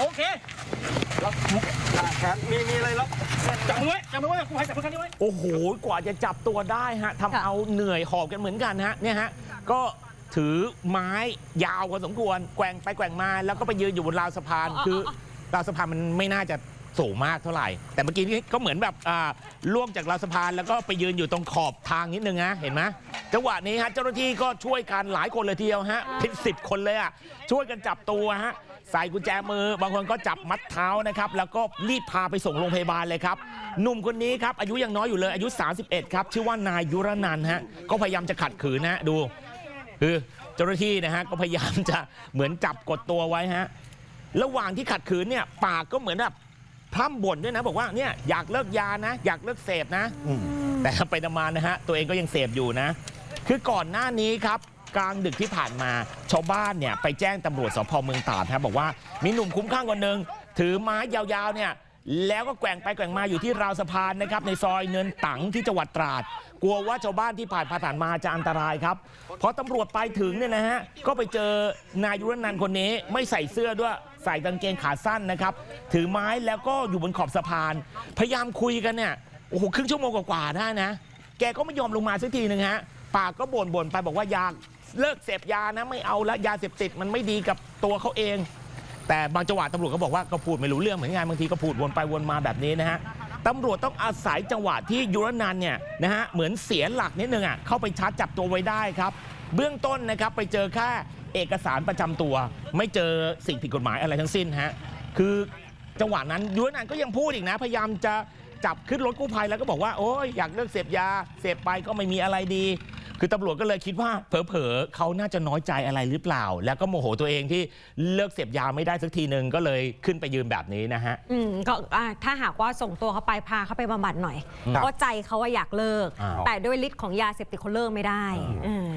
ล็อกแขนมีมีอะไรล็อกจับมือไว้จับมือไว้กูให้จับมือข้างนี้ไว้โอ้โหกว่าจะจับตัวได้ฮะทำค่ะเอาเหนื่อยหอบกันเหมือนกันฮะเนี่ยฮะก็ถือไม้ยาวพอสมควรแกว่งไปแกว่งมาแล้วก็ไปยืนอยู่บนราวสะพานคือราวสะพานมันไม่น่าจะสูงมากเท่าไหร่ แต่เมื่อกี้นี้ก็เหมือนแบบอ่าล่วงจากราวสะพานแล้วก็ไปยืนอยู่ตรงขอบทางนิดนึงนะเห็นไหม จังหวะนี้ฮะเจ้าหน้าที่ก็ช่วยกันหลายคนเลยทีเดียวฮะเป็นสิบคนเลยอะช่วยกันจับตัวฮะใส่กุญแจมือบางคนก็จับมัดเท้านะครับแล้วก็รีบพาไปส่งโรงพยาบาลเลยครับหนุ่มคนนี้ครับอายุยังน้อยอยู่เลยอายุ 31 ครับ ชื่อว่านายยุรนันท์ฮะก็พยายามจะขัดขืนนะฮะดู คือเจ้าหน้าที่นะฮะก็พยายามจะเหมือนจับกดตัวไว้ฮะระหว่างที่ขัดขืนเนี่ยปากก็เหมือนแบบพร่ำบ่นด้วยนะ บอกว่าเนี่ยอยากเลิกยานะ อยากเลิกเสพนะ แต่ไปนมานะฮะ ตัวเองก็ยังเสพอยู่นะ คือก่อนหน้านี้ครับกลางดึกที่ผ่านมาชาวบ้านเนี่ยไปแจ้งตำรวจสพเมืองตราดครับบอกว่ามีหนุ่มคุ้มข้างคนหนึ่งถือไม้ยาวๆเนี่ยแล้วก็แกว่งไปแกว่งมาอยู่ที่ราวสะพานนะครับในซอยเนินตังที่จังหวัดตราด กลัวว่าชาวบ้านที่ผ่านผ่านมาจะอันตรายครับพอตำรวจไปถึงเนี่ยนะฮะก็ไปเจอนายยุรนันคนนี้ไม่ใส่เสื้อด้วยใส่กางเกงขาสั้นนะครับถือไม้แล้วก็อยู่บนขอบสะพาน พยายามคุยกันเนี่ยโอ้โหครึ่งชั่วโมงกว่าๆได้นะ แกก็ไม่ยอมลงมาสักทีหนึ่งฮะ ปากก็บ่นบ่นๆไปบอกว่าอยากเลิกเสพยานะไม่เอาละยาเสพติดมันไม่ดีกับตัวเขาเอง แต่บางจังหวะตำรวจก็บอกว่าก็พูดไม่รู้เรื่องเหมือนกันบางทีก็พูดวนไปวนมาแบบนี้นะฮะตำรวจต้องอาศัยจังหวะที่ยุรนันเนี่ยนะฮะเหมือนเสียหลักนิดนึงอะเข้าไปชาร์จจับตัวไว้ได้ครับ เบื้องต้นนะครับไปเจอแค่เอกสารประจำตัว ไม่เจอสิ่งผิดกฎหมายอะไรทั้งสิ้นฮะคือจังหวะนั้นยุรนันก็ยังพูดอีกนะ พยายามจะจับขึ้นรถกู้ภัยแล้วก็บอกว่าโอ้ยอยากเลิกเสพยาเสพไปก็ไม่มีอะไรดี คือตำรวจก็เลยคิดว่าเผลอๆเขาน่าจะน้อยใจอะไรหรือเปล่า แล้วก็โมโหตัวเองที่เลิกเสพยาไม่ได้สักทีหนึ่งก็เลยขึ้นไปยืนแบบนี้นะฮะ อืมก็อ่าถ้าหากว่าส่งตัวเขาไปพาเขาไปบำบัดหน่อย ครับเพราะใจเขาว่าอยากเลิกอ่าแต่ด้วยฤทธิ์ของยาเสพติดเขาเลิกไม่ได้อ่าอืม